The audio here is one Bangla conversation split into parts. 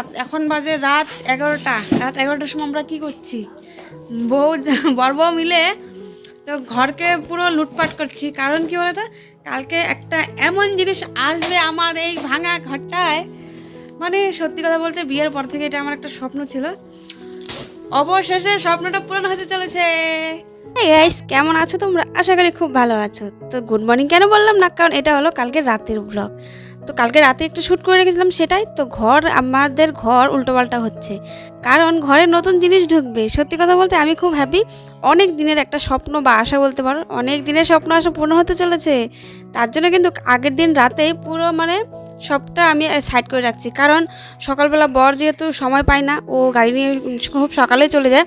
রাত, এখন বাজে রাত এগারোটা। রাত এগারোটার সময় আমরা কি করছি? বউ, বর বউ মিলে তো ঘরকে পুরো লুটপাট করছি। কারণ কি বলতো? কালকে একটা এমন জিনিস আসবে আমার এই ভাঙা ঘরটায়। মানে সত্যি কথা বলতে বিয়ের পর থেকে এটা আমার একটা স্বপ্ন ছিল। অবশেষে স্বপ্নটা পূরণ হতে চলেছে। কেমন আছো তোমরা? আশা করি খুব ভালো আছো। তো গুড মর্নিং কেন বললাম না? কারণ এটা হলো কালকে রাতের ব্লগ তো কালকে রাতে একটু শ্যুট করে রেখেছিলাম সেটাই। তো ঘর, আমাদের ঘর উল্টোপাল্টা হচ্ছে। কারণ ঘরে নতুন জিনিস ঢুকবে। সত্যি কথা বলতে আমি খুব হ্যাপি অনেক দিনের একটা স্বপ্ন বা আশা বলতে পারো। অনেক দিনের স্বপ্ন আশা পূর্ণ হতে চলেছে। তার জন্য কিন্তু আগের দিন রাতে পুরো মানে সবটা আমি সাইড করে রাখছি। কারণ সকালবেলা বর যেহেতু সময় পায় না, ও গাড়ি নিয়ে খুব সকালে চলে যায়।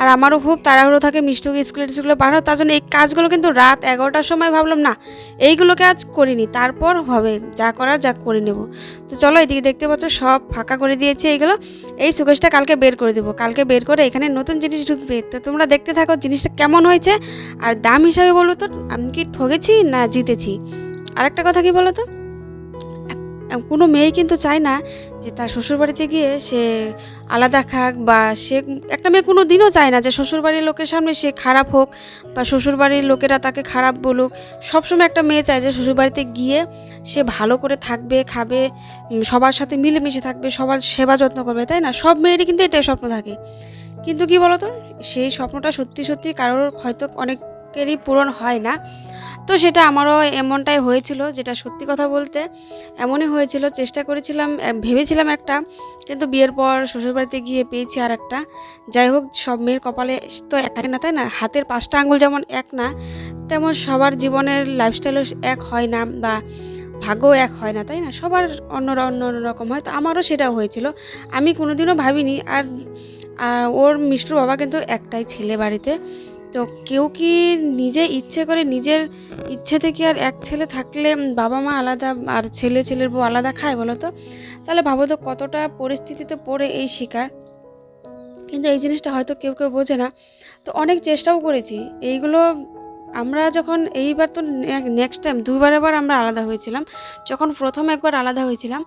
আর আমারও খুব তাড়াহুড়ো থাকে মিষ্টুকে স্কুলে টিস্কুলে পাঠানো, তার জন্য এই কাজগুলো কিন্তু রাত এগারোটার সময় ভাবলাম, না, এইগুলোকে আজ করিনি, তারপর হবে, যা করার যা করে নেব। তো চলো এদিকে দেখতে পাচ্ছ সব ফাঁকা করে দিয়েছি এইগুলো। এই সুকেশটা কালকে বের করে দেবো। কালকে বের করে এখানে নতুন জিনিস ঢুকবে। তো তোমরা দেখতে থাকো জিনিসটা কেমন হয়েছে। আর দাম হিসাবে বলো তো, আমি কি ঠকেছি না জিতেছি? আরেকটা কথা কি বলো তো? কোনো মেয়ে কিন্তু চায় না যে তার শ্বশুরবাড়িতে গিয়ে সে আলাদা খাক বা সে একটা মেয়ে কোনো দিনও চায় না যে শ্বশুরবাড়ির লোকের সামনে সে খারাপ হোক বা শ্বশুরবাড়ির লোকেরা তাকে খারাপ বলুক। সবসময় একটা মেয়ে চায় যে শ্বশুরবাড়িতে গিয়ে সে ভালো করে থাকবে, খাবে সবার সাথে মিলেমিশে থাকবে, সবার সেবা যত্ন করবে, তাই না? সব মেয়েরই কিন্তু এটাই স্বপ্ন থাকে। কিন্তু কি বলতো? সেই স্বপ্নটা সত্যি সত্যি কারোর হয়তো অনেকেরই পূরণ হয় না। তো সেটা আমারও এমনটাই হয়েছিল, যেটা সত্যি কথা বলতে এমনই হয়েছিল, চেষ্টা করেছিলাম ভেবেছিলাম একটা, কিন্তু বিয়ের পর শ্বশুরবাড়িতে গিয়ে পেয়েছি আর একটা যাই হোক, সব মেয়ের কপালে তো এক না, তাই না? হাতের পাঁচটা আঙুল যেমন এক না, তেমন সবার জীবনের লাইফস্টাইলও এক হয় না বা ভাগ্যও এক হয় না, তাই না? সবার অন্য অন্য অন্য রকম হয়, তো আমারও সেটাও হয়েছিল। আমি কোনোদিনও ভাবিনি, আর ওর মিষ্টুর বাবা কিন্তু একটাই ছেলে বাড়িতে। তো কেউ কি নিজে ইচ্ছে করে নিজের ইচ্ছে থেকে আর এক ছেলে থাকলে বাবা মা আলাদা আর ছেলে ছেলের বউ আলাদা খায় বলো তো? তাহলে ভাবো তো কতটা পরিস্থিতিতে পড়ে এই শিকার। কিন্তু এই জিনিসটা হয়তো কেউ কেউ বোঝে না। তো অনেক চেষ্টাও করেছি। এইগুলো আমরা যখন এইবার তো নেক্সট টাইম দুইবার এবার আমরা আলাদা হয়েছিলাম। যখন প্রথম একবার আলাদা হয়েছিলাম,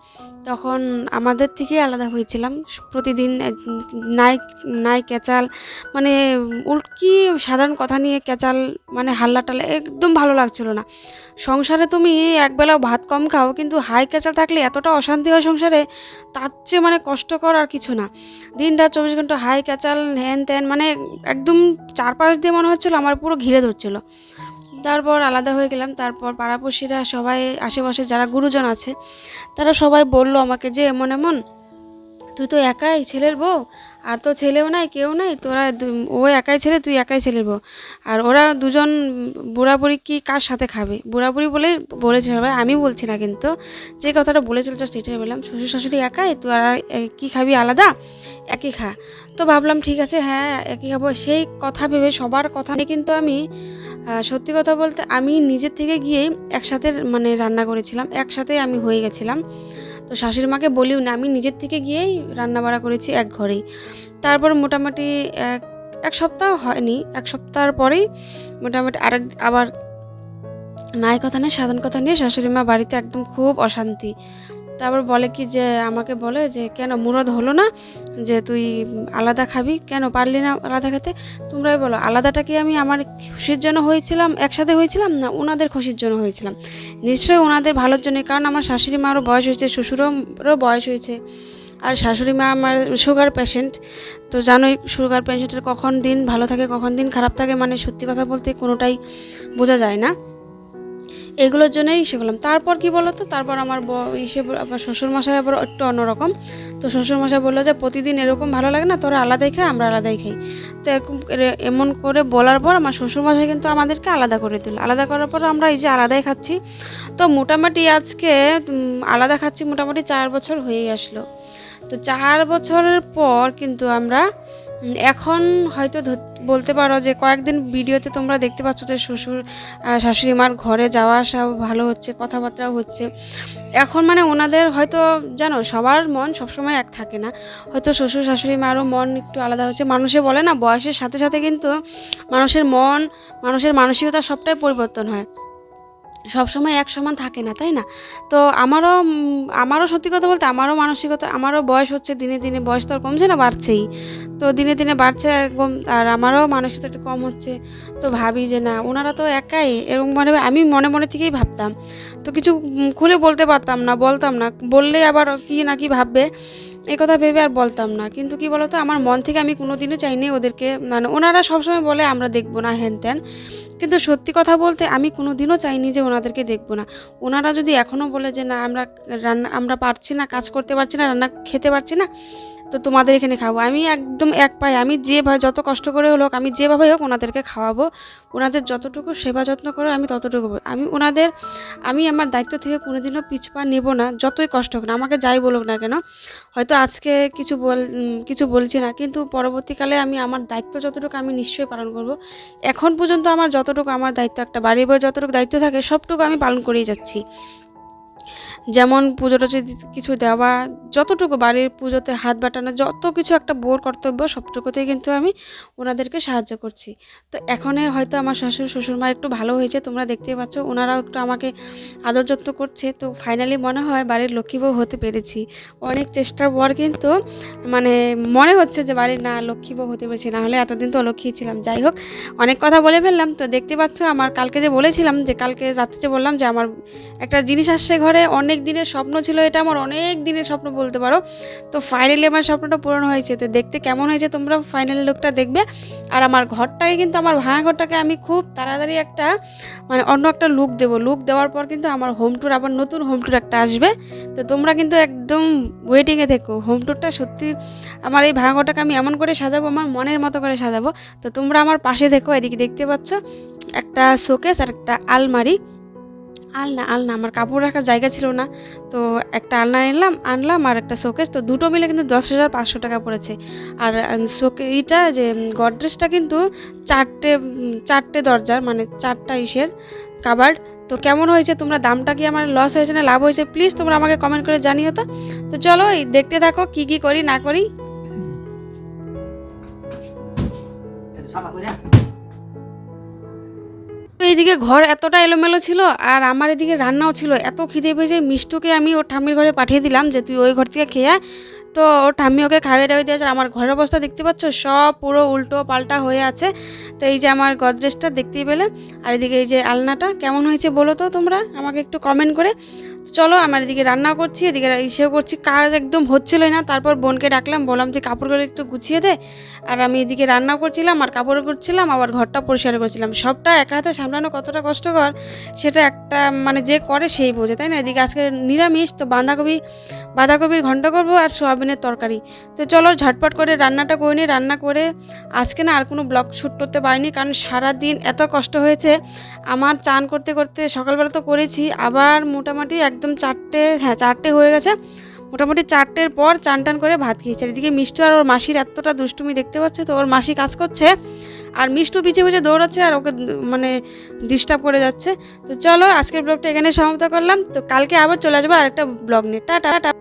তখন আমাদের থেকেই আলাদা হয়েছিলাম। প্রতিদিন নাই নাই ক্যাচাল মানে উল, কি সাধারণ কথা নিয়ে ক্যাচাল মানে হাল্লা টাল্লা একদম ভালো লাগছিল না। সংসারে তুমি একবেলা ভাত কম খাও, কিন্তু হাই ক্যাচাল থাকলে এতটা অশান্তি হয় সংসারে, তার চেয়ে মানে কষ্টকর আর কিছু না। দিনটা চব্বিশ ঘণ্টা হাই ক্যাচাল হ্যান ত্যান মানে একদম চারপাশ দিয়ে মনে হচ্ছিল আমার পুরো ঘিরে ধরছিল। তারপর আলাদা হয়ে গেলাম, তারপর পাড়াপড়শিরা সবাই, আশেপাশে যারা গুরুজন আছে, তারা সবাই বলল আমাকে যে, এমন এমন, তুই তো একাই ছেলের বউ? আর তো ছেলেও নাই, কেউ নাই, তোরা ও একাই ছেলে, তুই একাই বউ। আর ওরা দুজন বুড়াবুড়ি কি কার সাথে খাবে? বুড়াবুড়ি বলেই বলেছে সবাই, আমি বলছি না কিন্তু, যে কথাটা বলেছিল জাস্ট এটাই বললাম, শ্বশুর শাশুড়ি একাই, তুই আর কি খাবি আলাদা? একই খা। তো ভাবলাম, ঠিক আছে হ্যাঁ একই খাব। সেই কথা ভেবে সবার কথা নিয়ে কিন্তু আমি সত্যি কথা বলতে আমি নিজের থেকে গিয়েই একসাথে মানে রান্না করেছিলাম, একসাথে আমি হয়ে গেছিলাম। তো শাশুড়ি মাকে বলিও না, আমি নিজের থেকে গিয়েই রান্নাবাড়া করেছি এক ঘরেই। তারপর মোটামুটি এক এক সপ্তাহ হয়নি, এক সপ্তাহের পরেই মোটামুটি আরেক, আবার নাই কথা নিয়ে সাধন কথা নিয়ে শাশুড়ি মা বাড়িতে একদম খুব অশান্তি। তারপর বলে কি যে, আমাকে বলে যে, কেন মুরদ হলো না? যে তুই আলাদা খাবি? কেন পারলি না আলাদা খেতে? তোমরাই বলো, আলাদাটা কি আমি আমার খুশির জন্য হয়েছিলাম, একসাথে হয়েছিলাম, না ওনাদের খুশির জন্য হয়েছিলাম? নিশ্চয়ই ওনাদের ভালোর জন্য কারণ আমার শাশুড়ি মারও বয়স হয়েছে শ্বশুরেরও বয়স হয়েছে। আর শাশুড়ি মা আমার সুগার পেশেন্ট তো জানোই সুগার পেশেন্টের কখন দিন ভালো থাকে, কখন দিন খারাপ থাকে মানে সত্যি কথা বলতে কোনোটাই বোঝা যায় না। এগুলোর জন্যই সে করলাম তারপর কি বলো তো তারপর আমার ইসে আমার শ্বশুরমশাই আবার একটু অন্যরকম। তো শ্বশুরমশাই বলল যে, প্রতিদিন এরকম ভালো লাগে না? তোরা আলাদাই খাই, আমরা আলাদাই খাই। তো এরকম এমন করে বলার পর আমার শ্বশুরমশাই কিন্তু আমাদেরকে আলাদা করে দিল। আলাদা করার পর আমরা এই যে আলাদাই খাচ্ছি। তো মোটামুটি আজকে আলাদা খাচ্ছি মোটামুটি চার বছর হয়ে আসলো। তো চার বছরের পর কিন্তু আমরা এখন হয়তো বলতে পারো যে কয়েকদিন ভিডিওতে তোমরা দেখতে পাচ্ছ যে শ্বশুর শাশুড়ি মার ঘরে যাওয়া আসা ভালো হচ্ছে, কথাবার্তাও হচ্ছে। এখন মানে ওনাদের হয়তো, জানো, সবার মন সবসময় এক থাকে না। হয়তো শ্বশুর, শাশুড়ি মারও মন একটু আলাদা হচ্ছে। মানুষে বলে না, বয়সের সাথে সাথে কিন্তু মানুষের মন, মানুষের মানসিকতা সবটাই পরিবর্তন হয়। সবসময় এক সমান থাকে না, তাই না? তো আমারও আমারও সত্যি কথা বলতে আমারও মানসিকতা, আমারও বয়স হচ্ছে দিনে দিনে, বয়স তো আর কমছে না, বাড়ছেই। তো দিনে দিনে বাড়ছে একদম, আর আমারও মানসিকতা একটু কম হচ্ছে। তো ভাবি যে না, ওনারা তো একাই, এরকম মানে আমি মনে মনে থেকেই ভাবতাম। তো কিছু খুলে বলতে পারতাম না, বলতাম না বললেই আবার কি না কি ভাববে এই কথা ভেবে আর বলতাম না। কিন্তু কি বলতো, আমার মন থেকে আমি কোনোদিনও চাইনি ওদেরকে মানে ওনারা সবসময় বলে, আমরা দেখব না হ্যান ত্যান কিন্তু সত্যি কথা বলতে আমি কোনো দিনও চাইনি যে ওনাদেরকে দেখব না। ওনারা যদি এখনও বলে যে, না, আমরা রান্না, আমরা পারছি না, কাজ করতে পারছি না, রান্না খেতে পারছি না তো তোমাদের এখানে খাব। আমি একদম এক পাই আমি যেভাবে, যত কষ্ট করে হোক, আমি যেভাবে হোক ওনাদেরকে খাওয়াবো। ওনাদের যতটুকু সেবা যত্ন করে আমি ততটুকু আমি ওনাদের, আমি আমার দায়িত্ব থেকে কোনোদিনও পিছপা নেব না, যতই কষ্ট হোক না, আমাকে যাই বলুক না কেন, হয়তো আজকে কিছু বল কিছু বলছি না, কিন্তু পরবর্তীকালে আমি আমার দায়িত্ব যতটুকু আমি নিশ্চয়ই পালন করব। এখন পর্যন্ত আমার যতটুকু আমার দায়িত্ব, একটা বাড়ির বই যতটুকু দায়িত্ব থাকে, সবটুকু আমি পালন করেই যাচ্ছি। যেমন পুজো টুজো কিছু দেওয়া, যতটুকু বাড়ির পুজোতে হাত বাটানো, যত কিছু একটা বোর কর্তব্য, সবটুকুতেই কিন্তু আমি ওনাদেরকে সাহায্য করছি। তো এখনে হয়তো আমার শাশুড়ি, শ্বশুরমা একটু ভালো হয়েছে, তোমরা দেখতেই পাচ্ছ, ওনারাও একটু আমাকে আদর যত্ন করছে। তো ফাইনালি মনে হয় বাড়ির লক্ষ্মী বউ হতে পেরেছি। অনেক চেষ্টার পর কিন্তু মানে মনে হচ্ছে যে বাড়ির না, লক্ষ্মী বউ হতে পেরেছি, না হলে এতদিন তো অলক্ষ্মী ছিলাম। যাই হোক, অনেক কথা বলে ফেললাম। তো দেখতে পাচ্ছ, আমার কালকে যে বলেছিলাম যে, কালকে রাত্রে যে বললাম যে, আমার একটা জিনিস আসছে ঘরে, অনেক দিনের স্বপ্ন ছিল, এটা আমার অনেক দিনের স্বপ্ন বলতে পারো। তো ফাইনালি আমার স্বপ্নটা পূরণ হয়েছে, তো দেখতে কেমন হয়েছে তোমরা ফাইনালি লুকটা দেখবে। আর আমার ঘরটাকে কিন্তু, আমার ভাঙা ঘরটাকে আমি খুব তাড়াতাড়ি একটা মানে অন্য একটা লুক দেবো। লুক দেওয়ার পর কিন্তু আমার হোম ট্যুর আবার নতুন হোম ট্যুর একটা আসবে। তো তোমরা কিন্তু একদম ওয়েটিংয়ে থেকো। হোম ট্যুরটা সত্যি আমার এই ভাঙা ঘরটাকে আমি এমন করে সাজাবো, আমার মনের মতো করে সাজাবো। তো তোমরা আমার পাশে দেখো এদিকে দেখতে পাচ্ছ একটা শোকেস আর একটা আলমারি। আলনা আলনা, আমার কাপড় রাখার জায়গা ছিল না। তো একটা আলনা এনলাম আনলাম আর একটা শোকেস। তো দুটো মিলে কিন্তু দশ হাজার পাঁচশো টাকা পড়েছে। আর শোকে, এইটা যে গডরেজটা কিন্তু চারটে চারটে দরজার মানে চারটা ইসের কাবার্ড। তো কেমন হয়েছে? তোমরা দামটা কি আমার লস হয়েছে না লাভ হয়েছে? প্লিজ তোমরা আমাকে কমেন্ট করে জানিও তো। তো চলো দেখতে থাকো, কি কি করি, না করে। তো এইদিকে ঘর এতটা এলোমেলো ছিল আর আমার এদিকে রান্নাও ছিল। এত খিদে পেয়েছে, মিষ্টুকে আমি ওর ঠাম্মির ঘরে পাঠিয়ে দিলাম যে তুই ওই ঘর থেকে খেয়ে। তো ওর ঠাম্মি ওকে খাইয়ে টাইয়ে দিয়েছে আমার ঘরের অবস্থা দেখতে পাচ্ছ, সব পুরো উল্টো পাল্টা হয়ে আছে। তো এই যে আমার গদরেজটা দেখতেই পেলে। আর এদিকে এই যে আলনাটা, কেমন হয়েছে বলো তো তোমরা? আমাকে একটু কমেন্ট করে। চলো, আমার এদিকে রান্না করছি, এদিকে ইসেও করছি। কাজ একদম হচ্ছিলোই না, তারপর বোনকে ডাকলাম, বললাম তুই কাপড়গুলো একটু গুছিয়ে দে। আর আমি এদিকে রান্না করছিলাম, আর কাপড় করছিলাম আবার ঘরটা পরিষ্কার করছিলাম। সবটা একা হাতে সামলানো কতটা কষ্টকর, সেটা একটা মানে যে করে সেই বোঝে, তাই না? এদিকে আজকে নিরামিষ, তো বাঁধাকপি, বাঁধাকপির ঘন্ট করব আর সোয়াবিনের তরকারি। তো চলো, ঝটপট করে রান্নাটা করে নিই, রান্না করে আজকে না আর কোনো ব্লগ শ্যুট করতে পারিনি, কারণ সারা দিন এত কষ্ট হয়েছে। আমার চান করতে করতে সকালবেলা তো করেছি, আবার মোটামুটি একদম চারটে হ্যাঁ চারটে হয়ে গেছে। মোটামুটি চারটের পর চান টান করে ভাত খেয়েছে। এদিকে মিষ্টু আর ওর মাসির এতটা দুষ্টুমি দেখতে পাচ্ছে তো, ওর মাসি কাজ করছে। আর মিষ্টু পিছিয়ে পিছিয়ে দৌড়াচ্ছে আর ওকে মানে ডিস্টার্ব করে যাচ্ছে। তো চলো, আজকের ব্লগটা এখানে সমাপ্ত করলাম। তো কালকে আবার চলে আসব আরেকটা ব্লগ নিয়ে। টাটা।